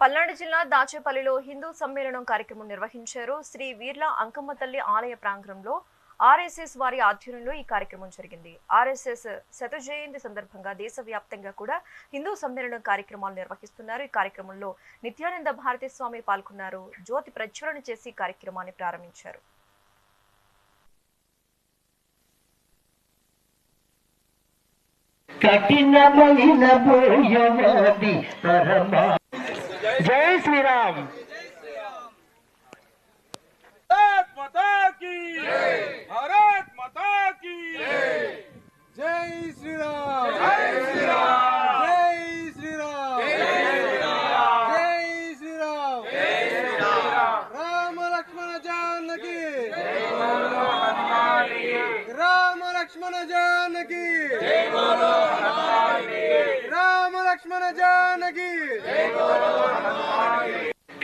పల్నాడు జిల్లా దాచేపల్లిలో హిందూ సమ్మేళనం కార్యక్రమం నిర్వహించారు. శ్రీ వీర్ల అంకమ్మ తల్లి ఆలయ ప్రాంగణంలో ఆర్ఎస్ఎస్ వారి ఆధ్వర్యంలో ఈ కార్యక్రమం జరిగింది. ఆర్ఎస్ఎస్ శత జయంతి సందర్భంగా దేశవ్యాప్తంగా కూడా హిందూ సమ్మేళనం కార్యక్రమాలు నిర్వహిస్తున్నారు. ఈ కార్యక్రమంలో నిత్యానంద భారతి స్వామి పాల్గొన్నారు. జ్యోతి ప్రజ్వలన చేసి కార్యక్రమాన్ని ప్రారంభించారు. కఠినమైన जय श्री राम भारत माता की भारत माता की जय। श्री राम जय श्री राम जय श्री राम जय श्री राम जय श्री राम राम लक्ष्मण जानकी। राम लक्ष्मण जानकी राम लक्ष्मण जानकी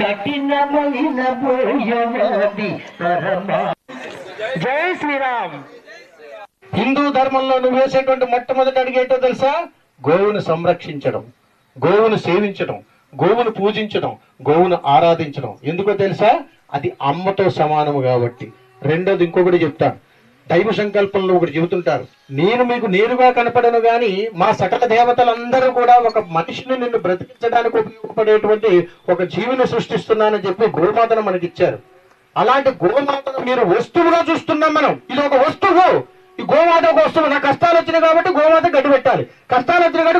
కఠినమైన బోయవాది పరమా. జై శ్రీరామ్. హిందూ ధర్మంలో నువ్వు వేసేటువంటి మొట్టమొదటి అడిగేటో తెలుసా? గోవును సంరక్షించడం గోవును సేవించడం గోవును పూజించడం గోవును ఆరాధించడం. ఎందుకో తెలుసా? అది అమ్మతో సమానము కాబట్టి. రెండోది ఇంకొకటి చెప్తాను. దైవ సంకల్పంలో ఒకటి చెబుతుంటారు నేను మీకు నేరుగా కనపడను గాని మా సకల దేవతలందరూ కూడా ఒక మనిషిని నిన్ను బ్రతికించడానికి ఉపయోగపడేటువంటి ఒక జీవిని సృష్టిస్తున్నానని చెప్పి గోమాతను మనకి ఇచ్చారు అలాంటి గోమాతను మీరు వస్తువుగా చూస్తున్నాం మనం. ఇది ఒక వస్తువు. ఈ గోమాత ఒక వస్తువు. నా కష్టాలు వచ్చినాయి కాబట్టి గోమాత గడ్డి పెట్టాలి కష్టాలు వచ్చినాయి కాబట్టి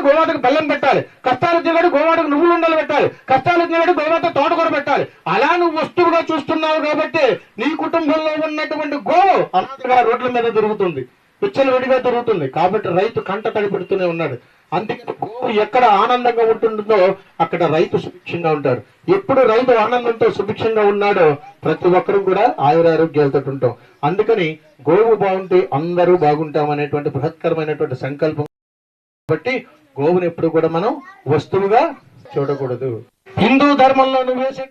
బెల్లం పెట్టాలి. కష్టాలు తినడు గోమాటకు నువ్వులు ఉండలు పెట్టాలి. కష్టాలు తినడు గోమాత తోటకూర పెట్టాలి. అలా నువ్వు వస్తువుగా చూస్తున్నావు కాబట్టి నీ కుటుంబంలో ఉన్నటువంటి గోవు అనాథగా రోడ్ల మీద దొరుకుతుంది పిచ్చలు విడిగా దొరుకుతుంది కాబట్టి రైతు కంట తడిపెడుతూనే ఉన్నాడు. అందుకని గోవు ఎక్కడ ఆనందంగా ఉంటుందో అక్కడ రైతు సుభిక్షంగా ఉంటాడు. ఎప్పుడు రైతు ఆనందంతో సుభిక్షంగా ఉన్నాడో ప్రతి ఒక్కరూ కూడా ఆయురారోగ్యాలతో ఉంటాం. అందుకని గోవు బాగుంటే అందరూ బాగుంటాం అనేటువంటి బృహత్కరమైనటువంటి సంకల్పం. కాబట్టి గోవుని ఎప్పుడు కూడా మనం వస్తువుగా చూడకూడదు. హిందూ ధర్మంలో నువ్వు వేసే